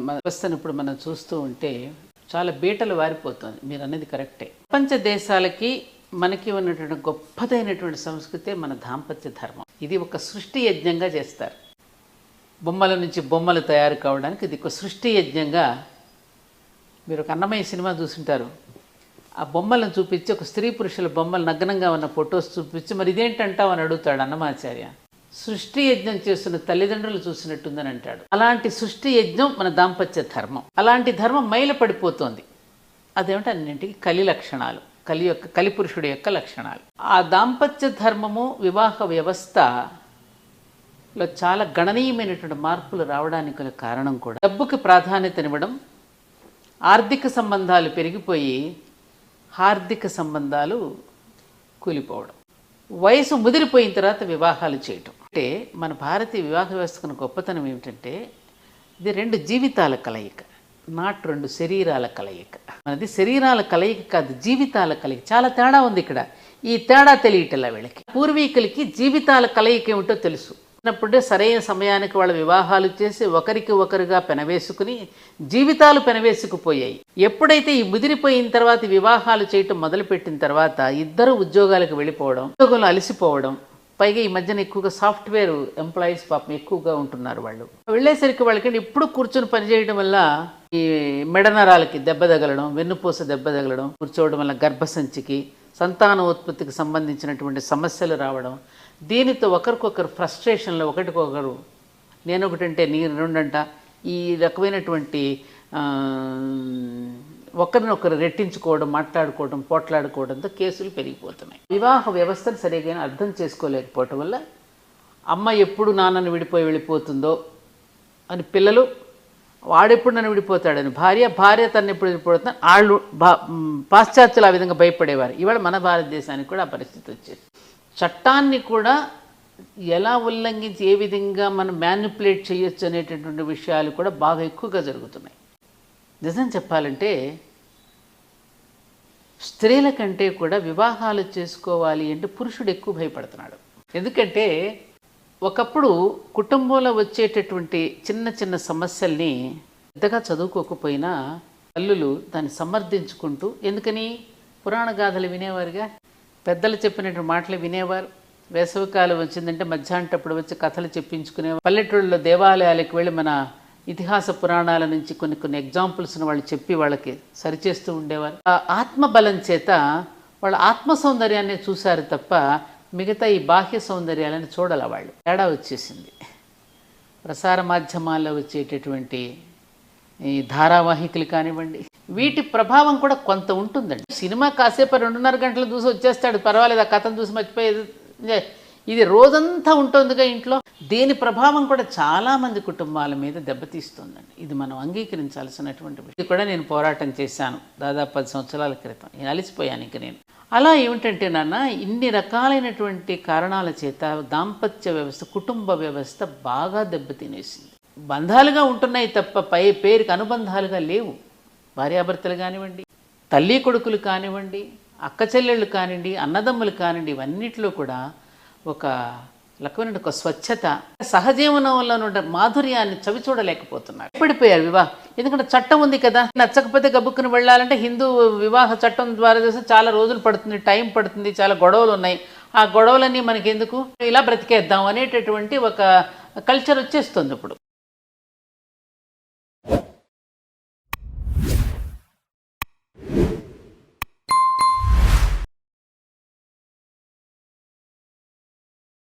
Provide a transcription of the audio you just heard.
మన వ్యవస్థను ఇప్పుడు మనం చూస్తూ ఉంటే చాలా బీటలు వారిపోతుంది. మీరు అనేది కరెక్టే. ప్రపంచ దేశాలకి మనకి ఉన్నటువంటి గొప్పదైనటువంటి సంస్కృతే మన దాంపత్య ధర్మం. ఇది ఒక సృష్టి యజ్ఞంగా చేస్తారు. బొమ్మల నుంచి బొమ్మలు తయారు కావడానికి ఇది ఒక సృష్టి యజ్ఞంగా మీరు ఒక అన్నమయ్య సినిమా చూసుంటారు. ఆ బొమ్మలను చూపించి ఒక స్త్రీ పురుషుల బొమ్మలు నగ్నంగా ఉన్న ఫొటోస్ చూపించి మరి ఇదేంటంటావు అని అడుగుతాడు అన్నమాచార్య. సృష్టి యజ్ఞం చేస్తున్న తల్లిదండ్రులు చూసినట్టుందని అంటాడు. అలాంటి సృష్టి యజ్ఞం మన దాంపత్య ధర్మం. అలాంటి ధర్మం మైల పడిపోతోంది అదేమిటి అన్నింటికి కలి లక్షణాలు కలి యొక్క కలిపురుషుడి యొక్క లక్షణాలు. ఆ దాంపత్య ధర్మము వివాహ వ్యవస్థలో చాలా గణనీయమైనటువంటి మార్పులు రావడానికి గల కారణం కూడా. డబ్బుకి ప్రాధాన్యతనివ్వడం ఆర్థిక సంబంధాలు పెరిగిపోయి హార్దిక సంబంధాలు కూలిపోవడం. వయసు ముదిరిపోయిన తర్వాత వివాహాలు చేయటం. అంటే మన భారతీయ వివాహ వ్యవస్థకున్న గొప్పతనం ఏమిటంటే ఇది రెండు జీవితాల కలయిక నాట్ రెండు శరీరాల కలయిక. మనది శరీరాల కలయిక కాదు జీవితాల కలయిక. చాలా తేడా ఉంది ఇక్కడ. ఈ తేడా తెలియటలా వీళ్ళకి. పూర్వీకులకి జీవితాల కలయిక ఏమిటో తెలుసు. చిన్నప్పుడే సరైన సమయానికి వాళ్ళ వివాహాలు చేసి ఒకరికి ఒకరుగా పెనవేసుకుని జీవితాలు పెనవేసుకుపోయాయి. ఎప్పుడైతే ఈ ముదిరిపోయిన తర్వాత వివాహాలు చేయటం మొదలుపెట్టిన తర్వాత ఇద్దరు ఉద్యోగాలకు వెళ్ళిపోవడం ఉద్యోగంలో అలసిపోవడం పైగా ఈ మధ్యన ఎక్కువగా సాఫ్ట్వేర్ ఎంప్లాయీస్ పాపం ఎక్కువగా ఉంటున్నారు వాళ్ళు. వెళ్ళేసరికి వాళ్ళకి ఎప్పుడు కూర్చొని పనిచేయడం వల్ల ఈ మెడనరాలకి దెబ్బ తగలడం వెన్నుపూస దెబ్బ తగలడం కూర్చోవడం వల్ల గర్భసంచికి సంతానోత్పత్తికి సంబంధించినటువంటి సమస్యలు రావడం దీనితో ఒకరికొకరు ఫ్రస్ట్రేషన్లో ఒకటికొకరు నేను ఒకటంటే నీ రెండంట ఈ రకమైనటువంటి ఒకరినొకరు రెట్టించుకోవడం మాట్లాడుకోవడం పోట్లాడుకోవడంతో కేసులు పెరిగిపోతున్నాయి. వివాహ వ్యవస్థను సరిగ్గా అర్థం చేసుకోలేకపోవటం వల్ల అమ్మ ఎప్పుడు నాన్నను విడిపోయి వెళ్ళిపోతుందో అని పిల్లలు వాడెప్పుడు నన్ను విడిపోతాడని భార్య భార్య తను ఎప్పుడు విడిపోతుంది వాళ్ళు భా పాశ్చాత్యులు ఆ విధంగా భయపడేవారు. ఇవాళ మన భారతదేశానికి కూడా ఆ పరిస్థితి వచ్చేది చట్టాన్ని కూడా ఎలా ఉల్లంఘించి ఏ విధంగా మనం మ్యానిపులేట్ చేయొచ్చు అనేటటువంటి విషయాలు కూడా బాగా ఎక్కువగా జరుగుతున్నాయి. నిజం చెప్పాలంటే స్త్రీల కంటే కూడా వివాహాలు చేసుకోవాలి అంటే పురుషుడు ఎక్కువ భయపడుతున్నాడు. ఎందుకంటే ఒకప్పుడు కుటుంబంలో వచ్చేటటువంటి చిన్న చిన్న సమస్యల్ని పెద్దగా చదువుకోకపోయినా తల్లులు దాన్ని సమర్థించుకుంటూ ఎందుకని? పురాణ గాథలు వినేవారుగా? పెద్దలు చెప్పినటువంటి మాటలు వినేవారు. వేసవికాలం వచ్చిందంటే మధ్యాహ్నటప్పుడు వచ్చి కథలు చెప్పించుకునేవారు పల్లెటూళ్ళలో దేవాలయాలకు వెళ్ళి మన ఇతిహాస పురాణాల నుంచి కొన్ని కొన్ని ఎగ్జాంపుల్స్ను వాళ్ళు చెప్పి వాళ్ళకి సరిచేస్తూ ఉండేవారు. ఆ ఆత్మబలం చేత వాళ్ళ ఆత్మ సౌందర్యాన్ని చూశారు తప్ప మిగతా ఈ బాహ్య సౌందర్యాలను చూడాల వాళ్ళు. తేడా వచ్చేసింది. ప్రసార మాధ్యమాల్లో వచ్చేటటువంటి ఈ ధారావాహికలు కానివ్వండి వీటి ప్రభావం కూడా కొంత ఉంటుందండి. సినిమా కాసేపు రెండున్నర గంటలు చూసి వచ్చేస్తాడు పర్వాలేదు ఆ కథను చూసి మర్చిపోయేది ఇది రోజంతా ఉంటుందిగా ఇంట్లో. దీని ప్రభావం కూడా చాలామంది కుటుంబాల మీద దెబ్బతీస్తుందండి ఇది మనం అంగీకరించాల్సినటువంటి ఇది కూడా నేను పోరాటం చేశాను దాదాపు పది సంవత్సరాల క్రితం. నేను అలసిపోయాను ఇంక నేను. అలా ఏమిటంటే నాన్న ఇన్ని రకాలైనటువంటి కారణాల చేత దాంపత్య వ్యవస్థ కుటుంబ వ్యవస్థ బాగా దెబ్బతినేసింది బంధాలుగా ఉంటున్నాయి తప్ప పై పేరుకి అనుబంధాలుగా లేవు. భార్యాభర్తలు కానివ్వండి తల్లి కొడుకులు కానివ్వండి అక్క చెల్లెళ్ళు కానివ్వండి అన్నదమ్ములు కానివ్వండి ఇవన్నిటిలో కూడా ఒక రకమైన ఒక స్వచ్ఛత సహజీవనంలో ఉన్న మాధుర్యాన్ని చవి చూడలేకపోతున్నారు పడిపోయారు వివాహం? ఎందుకంటే చట్టం ఉంది కదా. నచ్చకపోతే గబుక్కుని వెళ్ళాలంటే హిందూ వివాహ చట్టం ద్వారా చేస్తే చాలా రోజులు పడుతుంది టైం పడుతుంది చాలా గొడవలు ఉన్నాయి. ఆ గొడవలన్నీ మనకి ఎందుకు ఇలా బ్రతికేద్దాం అనేటటువంటి ఒక కల్చర్ వచ్చేస్తుంది ఇప్పుడు.